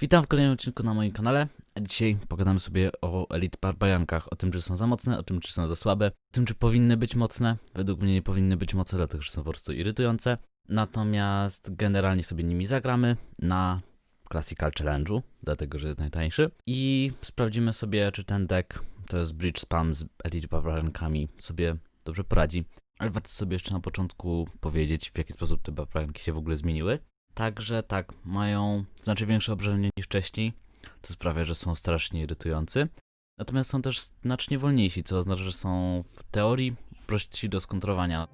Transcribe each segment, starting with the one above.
Witam w kolejnym odcinku na moim kanale. Dzisiaj pogadamy sobie o Elite Barbariankach, o tym, czy są za mocne, o tym, czy są za słabe, o tym, czy powinny być mocne. Według mnie nie powinny być mocne, dlatego że są po prostu irytujące. Natomiast generalnie sobie nimi zagramy na Classical Challenge'u, dlatego że jest najtańszy. I sprawdzimy sobie, czy ten deck, to jest Bridge Spam z Elite Barbariankami, sobie dobrze poradzi. Ale warto sobie jeszcze na początku powiedzieć, w jaki sposób te barbarianki się w ogóle zmieniły. Także tak, mają znacznie większe obrażenie niż wcześniej, co sprawia, że są strasznie irytujący. Natomiast są też znacznie wolniejsi, co oznacza, że są w teorii prostsi do skontrowania.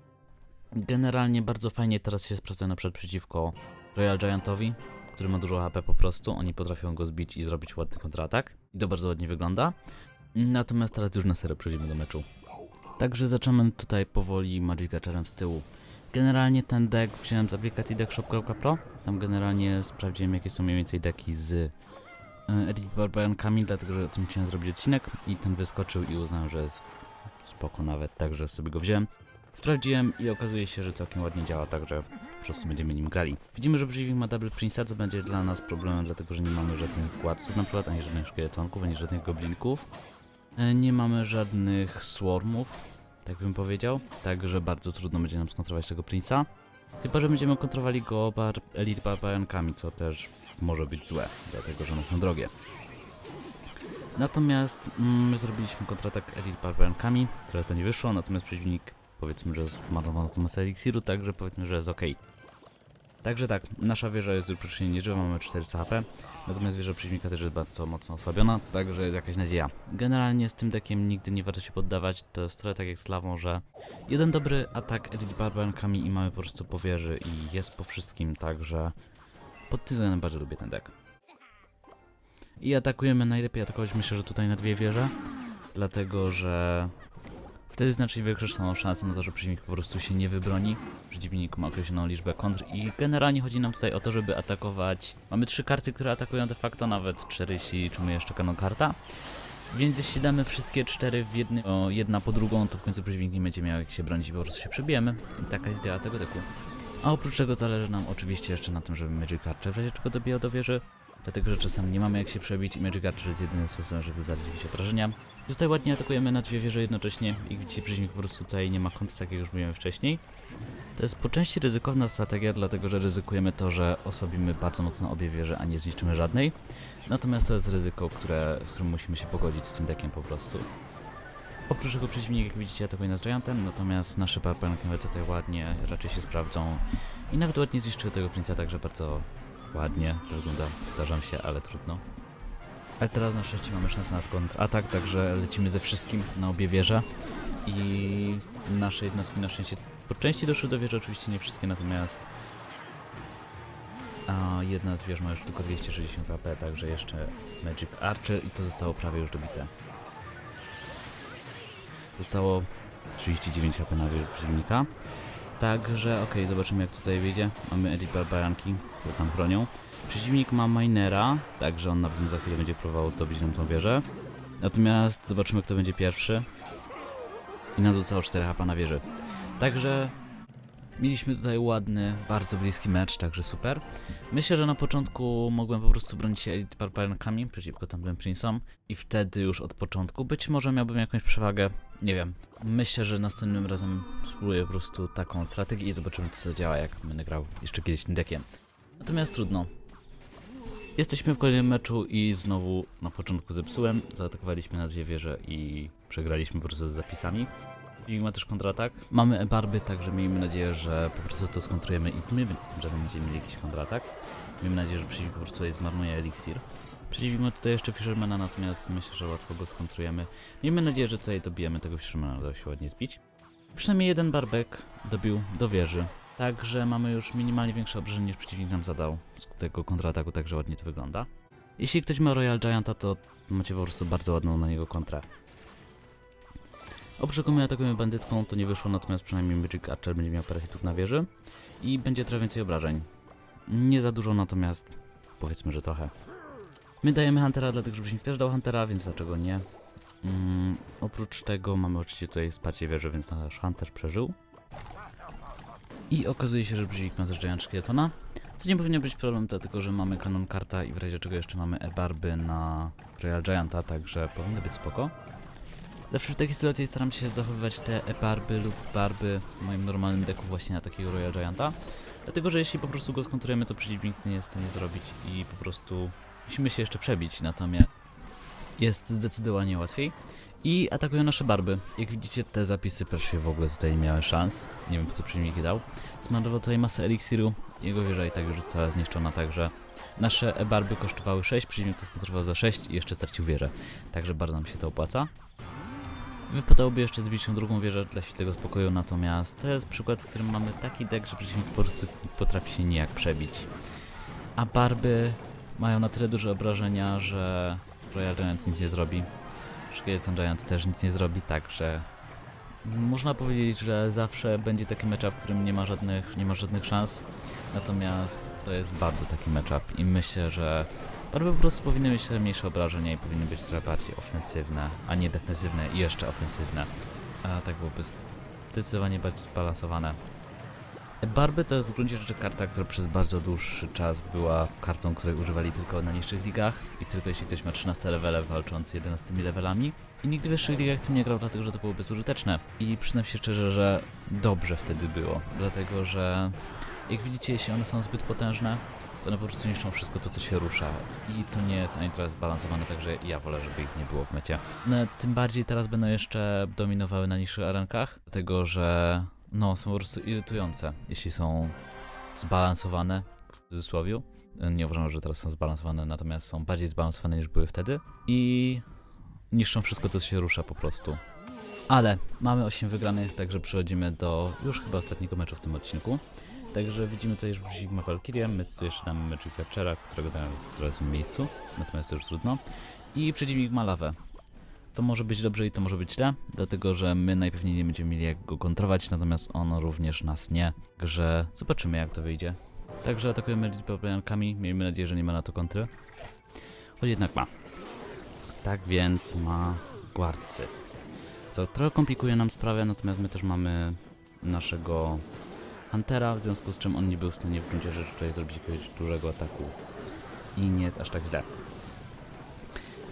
Generalnie bardzo fajnie teraz się sprawdza na przykład przeciwko Royal Giantowi, który ma dużo HP po prostu. Oni potrafią go zbić i zrobić ładny kontratak. I to bardzo ładnie wygląda. Natomiast teraz już na serio przejdziemy do meczu. Także zaczynamy tutaj powoli Magic Catcherem z tyłu. Generalnie ten deck wziąłem z aplikacji deckshop.pro. Tam generalnie sprawdziłem jakie są mniej więcej deki z e, Elite Barbariankami, dlatego że o tym chciałem zrobić odcinek i ten wyskoczył i uznałem, że jest spoko nawet, także sobie go wziąłem. Sprawdziłem i okazuje się, że całkiem ładnie działa, także po prostu będziemy nim grali. Widzimy, że przeciwnik ma Double Prince'a, co będzie dla nas problemem, dlatego że nie mamy żadnych kładców na przykład, ani żadnych szkieletonków, ani żadnych goblinków. E, Nie mamy żadnych swarmów, tak bym powiedział, także bardzo trudno będzie nam skontrować tego Prince'a. Chyba, że będziemy kontrowali go bar Elite Barbariankami, co też może być złe, dlatego że one są drogie. Natomiast mm, my zrobiliśmy kontratak Elite Barbariankami, które to nie wyszło, natomiast przeciwnik powiedzmy, że zmarnował na to masę eliksiru, także powiedzmy, że jest ok. Także tak, nasza wieża jest już praktycznie nieżywa, mamy 400 HP, natomiast wieża przeciwnika też jest bardzo mocno osłabiona, także jest jakaś nadzieja. Generalnie z tym dekiem nigdy nie warto się poddawać, to jest trochę tak jak z lawą, że jeden dobry atak Elite Barbariankami i mamy po prostu po wieży i jest po wszystkim, także pod tym względem bardzo lubię ten deck. I atakujemy najlepiej atakować myślę, że tutaj na dwie wieże, dlatego że wtedy znacznie są szanse na to, że przeciwnik po prostu się nie wybroni. Przeciwnik ma określoną liczbę kontr i generalnie chodzi nam tutaj o to, żeby atakować. Mamy trzy karty, które atakują de facto, nawet cztery, jeśli liczymy jeszcze kanon karta. Więc jeśli damy wszystkie cztery w jedny, o, jedna po drugą, to w końcu przeciwnik nie będzie miał jak się bronić i po prostu się przebijemy. I taka jest idea tego deku. A oprócz tego zależy nam oczywiście jeszcze na tym, żeby Magic Archer w razie czego do wieży, dlatego że czasami nie mamy jak się przebić i Magic Archer jest jedynym sposobem, żeby zadać obrażenia. Tutaj ładnie atakujemy na dwie wieże jednocześnie i widzicie, przeciwnik po prostu tutaj nie ma kont, tak jak już mówiłem wcześniej. To jest po części ryzykowna strategia, dlatego że ryzykujemy to, że osobimy bardzo mocno obie wieże, a nie zniszczymy żadnej. Natomiast to jest ryzyko, które, z którym musimy się pogodzić z tym deckiem po prostu. Oprócz tego przeciwnik, jak widzicie, atakuje nas Giantem, natomiast nasze Barbarianki nawet tutaj ładnie raczej się sprawdzą i nawet ładnie zniszczyły tego Prince'a, także bardzo ładnie to wygląda. Zdarzam się, ale trudno. Ale teraz na szczęście mamy szansę na atak, także lecimy ze wszystkim na obie wieże i nasze jednostki na szczęście po części doszły do wieży, oczywiście nie wszystkie, natomiast a jedna z wież ma już tylko 260 AP, także jeszcze Magic Archer i to zostało prawie już dobite. Zostało 39 HP na wieży przeciwnika. Także okej, zobaczymy jak tutaj wyjdzie. Mamy Edit Barbarianki, które tam chronią. Przeciwnik ma Minera, także on na pewno za chwilę będzie próbował dobić nam tą wieżę. Natomiast zobaczymy kto będzie pierwszy. I nam zostało 4 HP na wieży. Także mieliśmy tutaj ładny, bardzo bliski mecz, także super. Myślę, że na początku mogłem po prostu bronić się Elite Barbariankami przeciwko tamtym Prince'om i wtedy już od początku być może miałbym jakąś przewagę, nie wiem. Myślę, że następnym razem spróbuję po prostu taką strategię i zobaczymy co zadziała, jak będę grał jeszcze kiedyś tym deckiem. Natomiast trudno. Jesteśmy w kolejnym meczu i znowu na początku zepsułem. Zaatakowaliśmy na dwie wieże i przegraliśmy po prostu z zapisami. Przeciwnik ma też kontratak. Mamy e-barby, także miejmy nadzieję, że po prostu to skontrujemy i my razem będziemy mieli jakiś kontratak. Miejmy nadzieję, że przeciwnik po prostu tutaj zmarnuje eliksir. Przeciwnik ma tutaj jeszcze Fishermana, natomiast myślę, że łatwo go skontrujemy. Miejmy nadzieję, że tutaj dobijemy tego Fishermana, udało się ładnie zbić. Przynajmniej jeden barbek dobił do wieży. Także mamy już minimalnie większe obrażenie niż przeciwnik nam zadał z tego kontrataku, także ładnie to wygląda. Jeśli ktoś ma Royal Gianta, to macie po prostu bardzo ładną na niego kontrę. Oprócz atakujemy bandytką, to nie wyszło, natomiast przynajmniej Magic Archer będzie miał parę hitów na wieży i będzie trochę więcej obrażeń. Nie za dużo, natomiast powiedzmy, że trochę. My dajemy Huntera, dlatego że przeciwnik też dał Huntera, więc dlaczego nie? Mm, oprócz tego mamy oczywiście tutaj wsparcie wieży, więc nasz Hunter przeżył. I okazuje się, że przeciwnik ma też Giant Szkieletona. To nie powinien być problem, dlatego że mamy kanon karta i w razie czego jeszcze mamy e-barby na Royal Gianta, także powinno być spoko. Zawsze w takiej sytuacji staram się zachowywać te e-barby lub barby w moim normalnym deku właśnie na takiego Royal Gianta. Dlatego, że jeśli po prostu go skontrujemy, to przeciwnik nie jest w stanie zrobić i po prostu musimy się jeszcze przebić, natomiast jest zdecydowanie łatwiej. I atakują nasze barby. Jak widzicie, te zapisy pierwsze w ogóle tutaj nie miały szans. Nie wiem po co przeciwnik dał. Zmarnował tutaj masę eliksiru. Jego wieża i tak już została zniszczona, także nasze e-barby kosztowały 6, przeciwnik to skontrował za 6 i jeszcze stracił wieżę. Także bardzo nam się to opłaca. Wypadałoby jeszcze zbić tą drugą wieżę dla świętego spokoju, natomiast to jest przykład, w którym mamy taki deck, że przeciwnik po prostu potrafi się nijak przebić. A barby mają na tyle duże obrażenia, że Royal Giant nic nie zrobi. Skeleton Giant też nic nie zrobi, także można powiedzieć, że zawsze będzie taki matchup, w którym nie ma żadnych, nie ma żadnych szans. Natomiast to jest bardzo taki matchup i myślę, że barwy po prostu powinny mieć trochę mniejsze obrażenia i powinny być trochę bardziej ofensywne, a nie defensywne i jeszcze ofensywne. A tak byłoby zdecydowanie bardziej zbalansowane. Barby to jest w gruncie rzeczy karta, która przez bardzo dłuższy czas była kartą, której używali tylko na niższych ligach i tylko jeśli ktoś ma 13 levele walcząc z 11 levelami. I nigdy w wyższych ligach tym nie grał, dlatego że to było bezużyteczne. I przyznam się szczerze, że dobrze wtedy było, dlatego że jak widzicie, jeśli one są zbyt potężne, to one po prostu niszczą wszystko to, co się rusza. I to nie jest ani trochę zbalansowane, także ja wolę, żeby ich nie było w mecie. No, tym bardziej teraz będą jeszcze dominowały na niższych arenkach, dlatego że no, są po prostu irytujące, jeśli są zbalansowane, w cudzysłowie. Nie uważam, że teraz są zbalansowane, natomiast są bardziej zbalansowane niż były wtedy i niszczą wszystko, co się rusza po prostu. Ale mamy 8 wygranych, także przechodzimy do już chyba ostatniego meczu w tym odcinku. Także widzimy tutaj, że ma Valkyrię, my tu jeszcze mamy Magic Archera, którego dałem w razem miejscu, natomiast to już trudno. I przeciwnik ma lawę. To może być dobrze i to może być źle, dlatego że my najpewniej nie będziemy mieli jak go kontrować, natomiast on również nas nie. Także zobaczymy jak to wyjdzie. Także atakujemy liczbę miejmy nadzieję, że nie ma na to kontry. Choć jednak ma. Tak więc ma guardcy. Co trochę komplikuje nam sprawę, natomiast my też mamy naszego Huntera, w związku z czym on nie był w stanie w gruncie rzeczy tutaj zrobić jakiegoś dużego ataku. I nie jest aż tak źle.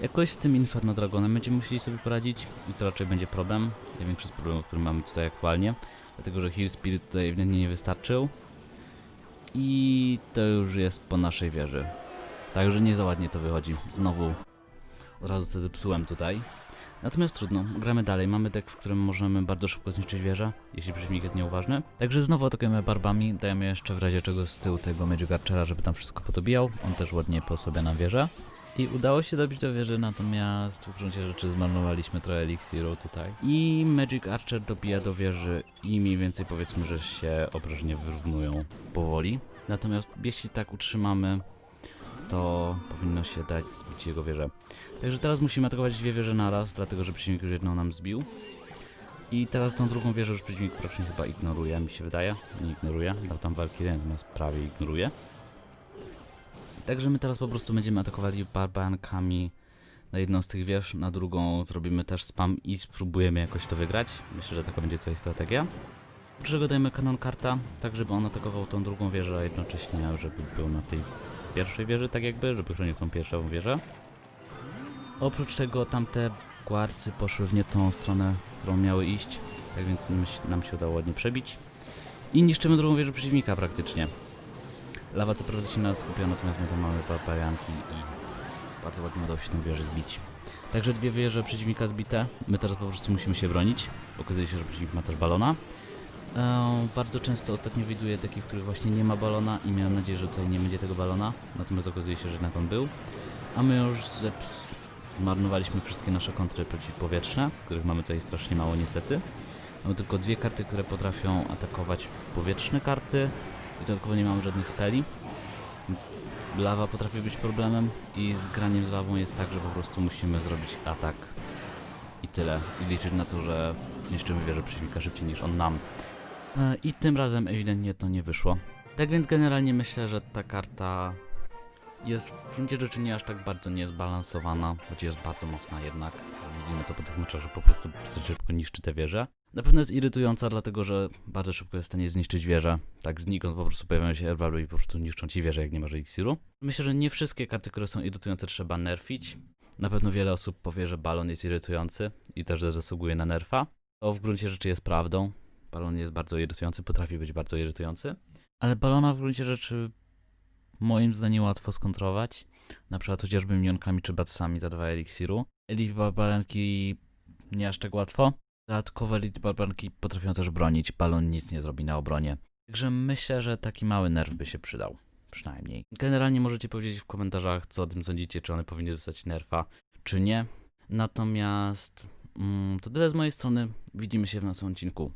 Jakoś z tym Inferno Dragonem będziemy musieli sobie poradzić i to raczej będzie problem. Największy z problemów, który mamy tutaj aktualnie. Dlatego, że Heal Spirit tutaj ewidentnie nie wystarczył. I to już jest po naszej wieży. Także nie za ładnie to wychodzi. Znowu od razu to zepsułem tutaj. Natomiast trudno, gramy dalej. Mamy deck, w którym możemy bardzo szybko zniszczyć wieżę, jeśli przeciwnik jest nieuważny. Także znowu atakujemy barbami, dajemy jeszcze w razie czego z tyłu tego Magic Archera, żeby tam wszystko podobijał. On też ładnie poosobia na wieżę. I udało się dobić do wieży, natomiast w gruncie rzeczy zmarnowaliśmy trochę eliksiru tutaj. I Magic Archer dobija do wieży i mniej więcej powiedzmy, że się obrażenia wyrównują powoli. Natomiast jeśli tak utrzymamy, to powinno się dać zbić jego wieżę. Także teraz musimy atakować dwie wieże naraz, dlatego że przeciwnik już jedną nam zbił. I teraz tą drugą wieżę już przeciwnik praktycznie chyba ignoruje, mi się wydaje. Nie ignoruje, dał tam Valkyrie, natomiast prawie ignoruje. Także my teraz po prostu będziemy atakowali barbankami na jedną z tych wież, na drugą zrobimy też spam i spróbujemy jakoś to wygrać. Myślę, że taka będzie tutaj strategia. Przygodajmy kanon karta, tak żeby on atakował tą drugą wieżę, a jednocześnie żeby był na tej pierwszej wieży, tak jakby, żeby chronił tą pierwszą wieżę. Oprócz tego tamte guarcy poszły w nie tą stronę, którą miały iść, tak więc nam się udało ładnie przebić. I niszczymy drugą wieżę przeciwnika praktycznie. Lawa co prawda się nas skupia, natomiast my tam mamy barbarianki i bardzo ładnie udało się tę wieżę zbić. Także dwie wieże przeciwnika zbite. My teraz po prostu musimy się bronić. Okazuje się, że przeciwnik ma też balona. Eee, bardzo często ostatnio widuję takich, których właśnie nie ma balona i miałem nadzieję, że tutaj nie będzie tego balona. Natomiast okazuje się, że na on był. A my już zmarnowaliśmy wszystkie nasze kontry przeciwpowietrzne, których mamy tutaj strasznie mało niestety. Mamy tylko dwie karty, które potrafią atakować powietrzne karty i dodatkowo nie mamy żadnych speli, więc lawa potrafi być problemem i z graniem z lawą jest tak, że po prostu musimy zrobić atak i tyle. I liczyć na to, że zniszczymy wieżę przeciwnika szybciej niż on nam. E, I tym razem ewidentnie to nie wyszło. Tak więc generalnie myślę, że ta karta jest w gruncie rzeczy nie aż tak bardzo niezbalansowana, choć jest bardzo mocna jednak. Widzimy to po tych meczach, że po prostu bardzo szybko niszczy te wieże. Na pewno jest irytująca, dlatego że bardzo szybko jest w stanie zniszczyć wieżę. Tak znikąd po prostu pojawiają się herbały i po prostu niszczą ci wieżę, jak nie masz eliksiru. Myślę, że nie wszystkie karty, które są irytujące trzeba nerfić. Na pewno wiele osób powie, że balon jest irytujący i też zasługuje na nerfa. To w gruncie rzeczy jest prawdą. Balon jest bardzo irytujący, potrafi być bardzo irytujący. Ale balona w gruncie rzeczy moim zdaniem łatwo skontrować. Na przykład chociażby minionkami czy batsami za dwa eliksiru. Elite barbaranki nie aż tak łatwo. Dodatkowo elite barbaranki potrafią też bronić. Balon nic nie zrobi na obronie. Także myślę, że taki mały nerw by się przydał. Przynajmniej. Generalnie możecie powiedzieć w komentarzach, co o tym sądzicie, czy one powinny zostać nerfa, czy nie. Natomiast mm, to tyle z mojej strony. Widzimy się w następnym odcinku.